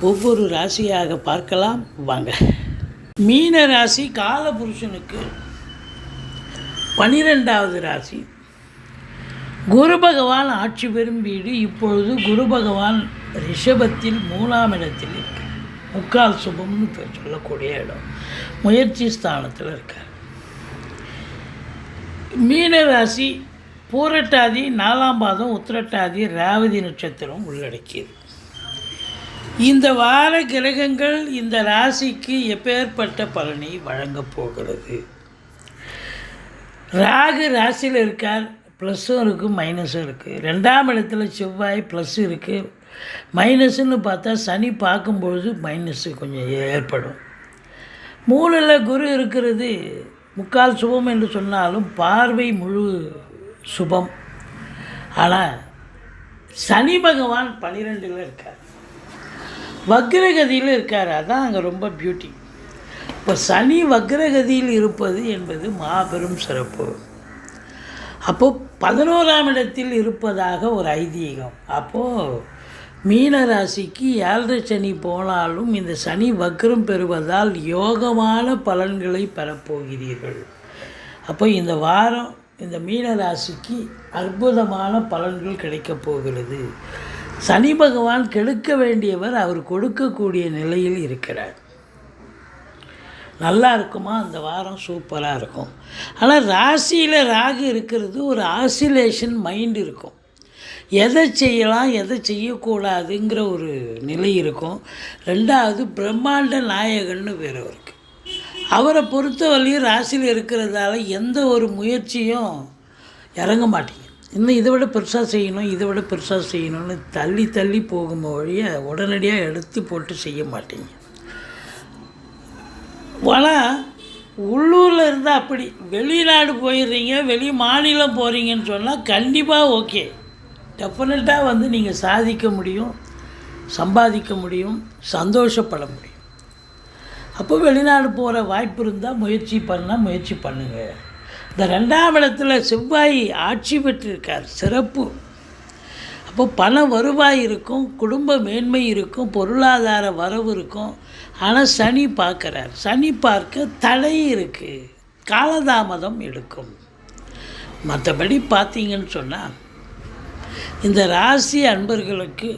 ஒவ்வொரு ராசியாக பார்க்கலாம். வாங்க. மீன ராசி காலபுருஷனுக்கு பனிரெண்டாவது ராசி. குரு பகவான் ஆட்சி பெறும் வீடு இப்பொழுது குரு பகவான் ரிஷபத்தில் மூணாம் இடத்தில் இருக்கார் முக்கால் சுபம்னு சொல்லக்கூடிய இடம். முயற்சி ஸ்தானத்தில் இருக்கார். மீனராசி பூரட்டாதி நாலாம் பாதம் உத்திரட்டாதி ரேவதி நட்சத்திரம் உள்ளடக்கியது. இந்த வார கிரகங்கள் இந்த ராசிக்கு எப்பேற்பட்ட பலனை வழங்கப் போகிறது? ராகு ராசியில் இருக்கார் ப்ளஸ்ஸும் இருக்குது மைனஸும் இருக்குது ரெண்டாம் இடத்துல செவ்வாய் ப்ளஸ் இருக்குது மைனஸ்ன்னு பார்த்தா சனி பார்க்கும்பொழுது மைனஸு கொஞ்சம் ஏற்படும். மூணில் குரு இருக்கிறது முக்கால் சுபம் என்று சொன்னாலும் பார்வை முழு சுபம். ஆனால் சனி பகவான் பனிரெண்டில் இருக்கார். வக்ரகதியில் இருக்கார். அதான் அங்கே ரொம்ப பியூட்டி இப்போ சனி வக்ரகதியில் இருப்பது என்பது மாபெரும் சிறப்பு. அப்போது பதினோராம் இடத்தில் இருப்பதாக ஒரு ஐதீகம். அப்போது மீன ராசிக்கு ஏழரை சனி போனாலும் இந்த சனி வக்ரம் பெறுவதால் யோகமான பலன்களை பெறப்போகிறீர்கள். அப்போ இந்த வாரம் இந்த மீன ராசிக்கு அற்புதமான பலன்கள் கிடைக்கப் போகிறது. சனி பகவான் கெடுக்க வேண்டியவர் அவர் கொடுக்கக்கூடிய நிலையில் இருக்கிறார். நல்லா இருக்குமா? அந்த வாரம் சூப்பராக இருக்கும். ஆனால் ராசியில் ராகு இருக்கிறது ஒரு ஆசிலேஷன் மைண்ட் இருக்கும். எதை செய்யலாம் எதை செய்யக்கூடாதுங்கிற ஒரு நிலை இருக்கும். ரெண்டாவது பிரம்மாண்ட நாயகன்னு வேறு இருக்கு அவரை பொறுத்தவரையும் ராசியில் இருக்கிறதால எந்த ஒரு முயற்சியும் இறங்க மாட்டேங்க. இன்னும் இதை விட பெருசாக செய்யணும் இதை விட பெருசாக செய்யணும்னு தள்ளி தள்ளி போகும் வழியை உடனடியாக எடுத்து போட்டு செய்ய மாட்டீங்க. ஆனால் உள்ளூரில் இருந்தால் அப்படி. வெளிநாடு போயிடுறீங்க வெளி மாநிலம் போகிறீங்கன்னு சொன்னால் கண்டிப்பாக ஓகே. டெஃபினட்டாக வந்து நீங்கள் சாதிக்க முடியும் சம்பாதிக்க முடியும் சந்தோஷப்பட முடியும். அப்போ வெளிநாடு போகிற வாய்ப்பு இருந்தால் முயற்சி பண்ணால் முயற்சி பண்ணுங்கள் இந்த ரெண்டாம் இடத்துல செவ்வாய் ஆட்சி பெற்றிருக்கார் சிறப்பு. அப்போ பண வருவாய் இருக்கும் குடும்ப மேன்மை இருக்கும் பொருளாதார வரவு இருக்கும். ஆனால் சனி பார்க்குறார். சனி பார்க்க தடை இருக்குது காலதாமதம் எடுக்கும். மற்றபடி பார்த்தீங்கன்னு சொன்னால் இந்த ராசி அன்பர்களுக்கு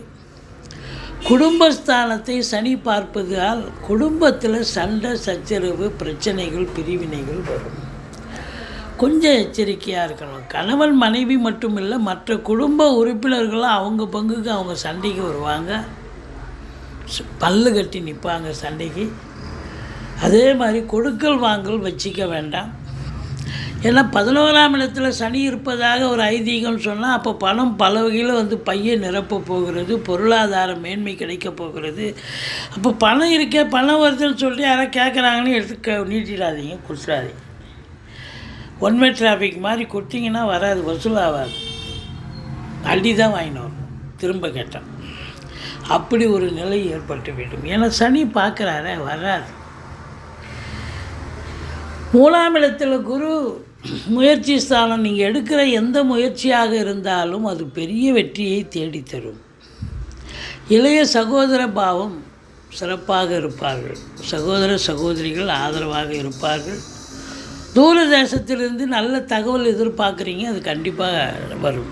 குடும்பஸ்தானத்தை சனி பார்ப்பதால் குடும்பத்தில் சண்டை சச்சரவு பிரச்சனைகள் பிரிவினைகள் வரும். கொஞ்சம் எச்சரிக்கையாக இருக்கணும். கணவன் மனைவி மட்டும் இல்லை மற்ற குடும்ப உறுப்பினர்களும் அவங்க பங்குக்கு அவங்க சண்டைக்கு வருவாங்க. பல்லு கட்டி நிற்பாங்க சண்டைக்கு. அதே மாதிரி கொடுக்கல் வாங்கல் வச்சிக்க வேண்டாம். ஏன்னா பதினோராம் இடத்துல சனி இருப்பதாக ஒரு ஐதீகம் சொன்னால் அப்போ பணம் பல வகையில் வந்து பையை நிரப்ப போகிறது பொருளாதார மேன்மை கிடைக்க போகிறது. அப்போ பணம் இருக்கே பணம் வருதுன்னு சொல்லிட்டு யாரோ கேட்குறாங்கன்னு எடுத்து க நீட்டிடாதீங்க கொடுத்துடாதீங்க ஒன்வே டிராஃபிக் மாதிரி கொடுத்தீங்கன்னா வராது வசூல் ஆகாது. அடி தான் வாங்கினோம் வரணும். திரும்ப கேட்டேன். அப்படி ஒரு நிலை ஏற்பட்டு வேண்டும். ஏன்னா சனி பார்க்குறாரு வராது. மூணாம் இடத்தில் குரு முயற்சி ஸ்தானம் நீங்கள் எடுக்கிற எந்த முயற்சியாக இருந்தாலும் அது பெரிய வெற்றியை தேடித்தரும். இளைய சகோதர பாவம் சிறப்பாக இருப்பார்கள். சகோதர சகோதரிகள் ஆதரவாக இருப்பார்கள். தூரதேசத்திலிருந்து நல்ல தகவல் எதிர்பார்க்குறீங்க அது கண்டிப்பாக வரும்.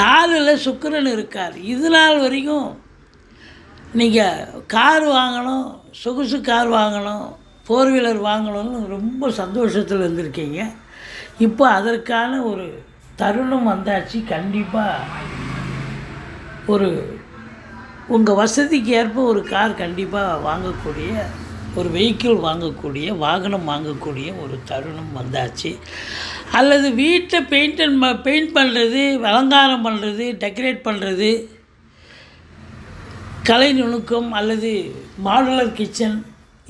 நாலில் சுக்கரன் இருக்கார். இது நாள் வரைக்கும் நீங்கள் கார் வாங்கணும் சொகுசு கார் வாங்கணும் ஃபோர் வீலர் வாங்கணும்னு ரொம்ப சந்தோஷத்தில் இருந்திருக்கீங்க. இப்போ அதற்கான ஒரு தருணம் வந்தாச்சு. கண்டிப்பாக ஒரு உங்கள் வசதிக்கு ஏற்ப ஒரு கார் கண்டிப்பாக வாங்கக்கூடிய ஒரு வெஹிக்கிள் வாங்கக்கூடிய வாகனம் வாங்கக்கூடிய ஒரு தருணம் வந்தாச்சு. அல்லது வீட்டை பெயிண்ட் பெயிண்ட் பண்ணுறது அலங்காரம் பண்ணுறது டெக்கரேட் பண்ணுறது கலை நுணுக்கம் அல்லது மாடுலர் கிச்சன்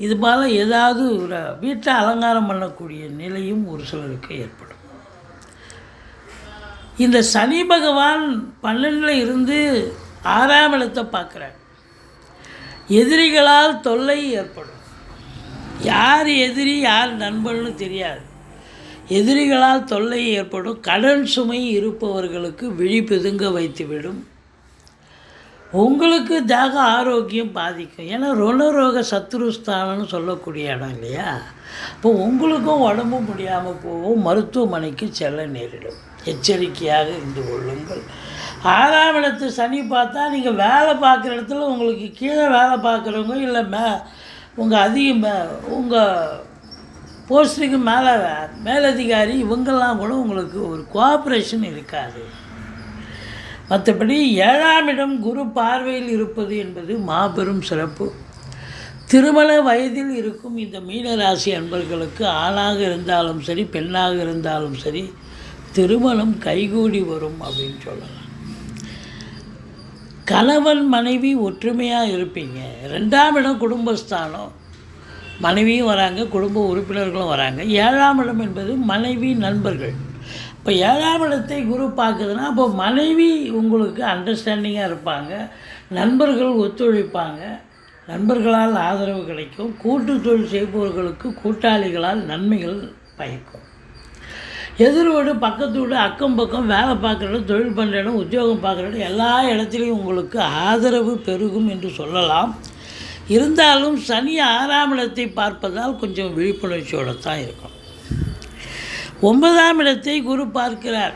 இது மாதிரி ஏதாவது ஒரு வீட்டை அலங்காரம் பண்ணக்கூடிய நிலையும் ஒரு சிலருக்கு ஏற்படும். இந்த சனி பகவான் பன்னெண்டில் இருந்து ஆறாம் இடத்தை பார்க்குறார். எதிரிகளால் தொல்லை ஏற்படும். யார் எதிரி யார் நண்பர்னு தெரியாது. எதிரிகளால் தொல்லை ஏற்படும் கடன் சுமை இருப்பவர்களுக்கு விழி பிதுங்க வைத்துவிடும். உங்களுக்கு தேக ஆரோக்கியம் பாதிக்கும். ஏன்னா ருணரோக சத்ருஸ்தானம்னு சொல்லக்கூடிய இடம் இல்லையா? இப்போ உங்களுக்கும் உடம்பு முடியாமல் போகும். மருத்துவமனைக்கு செல்ல நேரிடும். எச்சரிக்கையாக இருந்து கொள்ளுங்கள். ஆறாம் இடத்து சனி பார்த்தா நீங்கள் வேலை பார்க்குற இடத்துல உங்களுக்கு கீழே வேலை பார்க்குறவங்க இல்லை மே உங்கள் அதிக மே உங்கள் போஸ்டிங்கு மேலே மேலதிகாரி இவங்கெல்லாம் கூட உங்களுக்கு ஒரு கோஆப்ரேஷன் இருக்காது. மற்றபடி ஏழாம் இடம் குரு பார்வையில் இருப்பது என்பது மாபெரும் சிறப்பு. திருமண வயதில் இருக்கும் இந்த மீனராசி அன்பர்களுக்கு ஆணாக இருந்தாலும் சரி பெண்ணாக இருந்தாலும் சரி திருமணம் கைகூடி வரும் அப்படின்னு சொல்லலாம். கணவன் மனைவி ஒற்றுமையாக இருப்பீங்க. ரெண்டாம் இடம் குடும்பஸ்தானம். மனைவியும் வராங்க குடும்ப உறுப்பினர்களும் வராங்க. ஏழாம் இடம் என்பது மனைவி நண்பர்கள். இப்போ ஏழாம் இடத்தை குரு பார்க்குதுன்னா அப்போ மனைவி உங்களுக்கு அண்டர்ஸ்டாண்டிங்காக இருப்பாங்க. நண்பர்கள் ஒத்துழைப்பாங்க. நண்பர்களால் ஆதரவு கிடைக்கும். கூட்டு தொழில் செய்பவர்களுக்கு கூட்டாளிகளால் நன்மைகள் பயக்கும். எதிர் வீடு பக்கத்து வீடு அக்கம் பக்கம் வேலை பார்க்குற இடம் தொழில் பண்ணுற இடம் உத்தியோகம் பார்க்குற இடம் எல்லா இடத்துலையும் உங்களுக்கு ஆதரவு பெருகும் என்று சொல்லலாம். இருந்தாலும் சனி ஆறாம் இடத்தை பார்ப்பதால் கொஞ்சம் விழிப்புணர்ச்சியோடு தான் இருக்கும் ஒன்பதாம் இடத்தை குரு பார்க்கிறார்.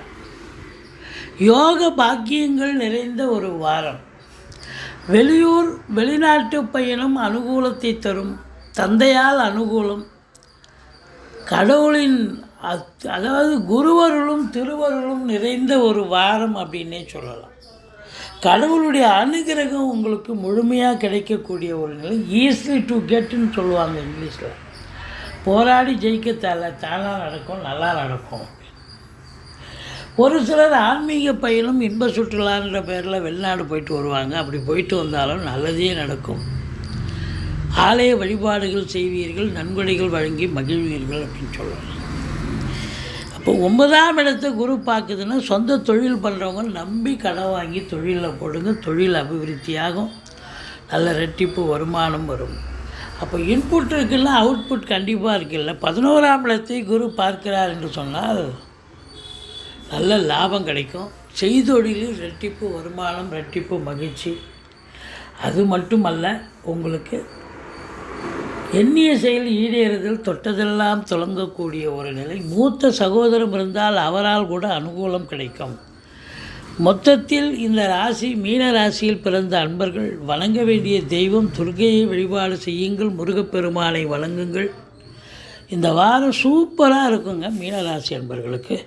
யோக பாக்கியங்கள் நிறைந்த ஒரு வாரம். வெளியூர் வெளிநாட்டு பயணம் அனுகூலத்தை தரும். தந்தையால் அனுகூலம். கடவுளின் அதாவது குருவருளும் திருவருளும் நிறைந்த ஒரு வாரம் அப்படின்னே சொல்லலாம். கடவுளுடைய அனுகிரகம் உங்களுக்கு முழுமையாக கிடைக்கக்கூடிய ஒரு நிலை. ஈஸி டு கெட்டுன்னு சொல்லுவாங்க இங்கிலீஷில். போராடி ஜெயிக்க தேவை தானாக நடக்கும் நல்லா நடக்கும். ஒரு சிலர் ஆன்மீக பயிலும் இன்ப சுற்றுலான்ற பேரில் வெளிநாடு போயிட்டு வருவாங்க. அப்படி போயிட்டு வந்தாலும் நல்லதே நடக்கும். ஆலய வழிபாடுகள் செய்வீர்கள் நன்கொடைகள் வழங்கி மகிழ்வீர்கள் அப்படின்னு சொல்லலாம். இப்போ ஒன்பதாம் இடத்தை குரு பார்க்குதுன்னா சொந்த தொழில் பண்ணுறவங்க நம்பி கடன் வாங்கி தொழிலில் போடுங்க தொழில் அபிவிருத்தியாகும். நல்ல ரெட்டிப்பு வருமானம் வரும். அப்போ இன்புட் இருக்குல்ல அவுட்புட் கண்டிப்பாக இருக்குல்ல. பதினோராம் இடத்தை குரு பார்க்கிறார் என்று சொன்னால் நல்ல லாபம் கிடைக்கும். செய்தொழிலில் ரெட்டிப்பு வருமானம் ரெட்டிப்பு மகிழ்ச்சி. அது மட்டுமல்ல உங்களுக்கு எண்ணிய செயல் ஈடேறுதல் தொட்டதெல்லாம் தொடங்கக்கூடிய ஒரு நிலை. மூத்த சகோதரம் இருந்தால் அவரால் கூட அனுகூலம் கிடைக்கும். மொத்தத்தில் இந்த ராசி மீன ராசியில் பிறந்த அன்பர்கள் வணங்க வேண்டிய தெய்வம் துர்க்கையை வழிபாடு செய்யுங்கள் முருகப்பெருமானை வணங்குங்கள். இந்த வாரம் சூப்பராக இருக்குங்க மீனராசி அன்பர்களுக்கு.